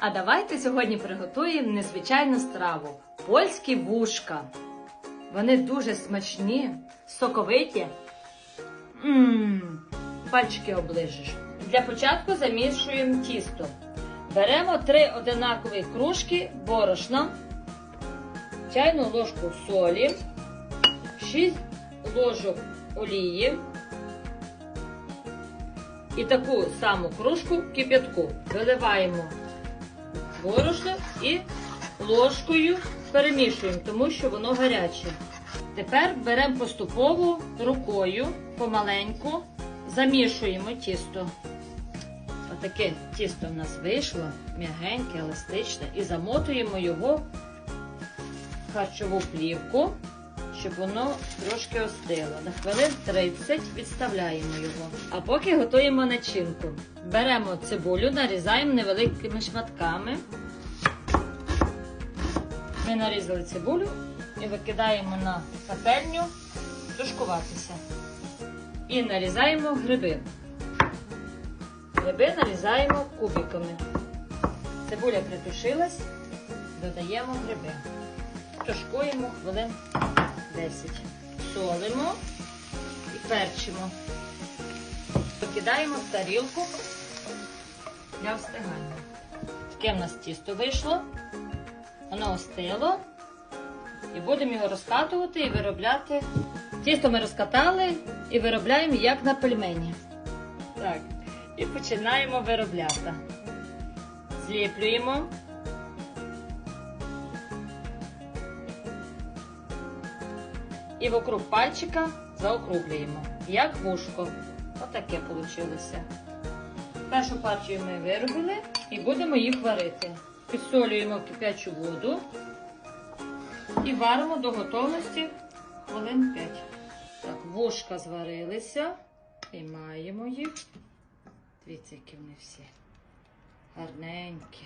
А давайте сьогодні приготуємо незвичайну страву польські вушка. Вони дуже смачні, соковиті. Мм, пальчики оближеш. Для початку замішуємо тісто. Беремо три одинакові кружки борошна, чайну ложку солі, 6 ложок олії і таку саму кружку кип'ятку. Виливаємо борошно і ложкою перемішуємо, тому що воно гаряче. Тепер беремо поступово рукою помаленьку, замішуємо тісто. Отаке тісто в нас вийшло, м'ягеньке, еластичне, і замотуємо його в харчову плівку, щоб воно трошки остило. На хвилин 30 відставляємо його. А поки готуємо начинку. Беремо цибулю, нарізаємо невеликими шматками. Ми нарізали цибулю і викидаємо на пательню тушкуватися. І нарізаємо гриби. Гриби нарізаємо кубиками. Цибуля притушилась, додаємо гриби. Тушкуємо хвилин 10. Солимо і перчимо. Викидаємо в тарілку для встигання. Таке в нас тісто вийшло. Воно остило. І будемо його розкатувати і виробляти. Тісто ми розкатали і виробляємо як на пельмені. Так. І починаємо виробляти. Зліплюємо. І вокруг пальчика заокруглюємо, як вушко. Отаке вийшло. Першу партію ми виробили і будемо їх варити. Підсолюємо кип'ячу воду і варимо до готовності хвилин 5. Так, вушка зварилися, приймаємо їх. Дивіться, які вони всі гарненькі.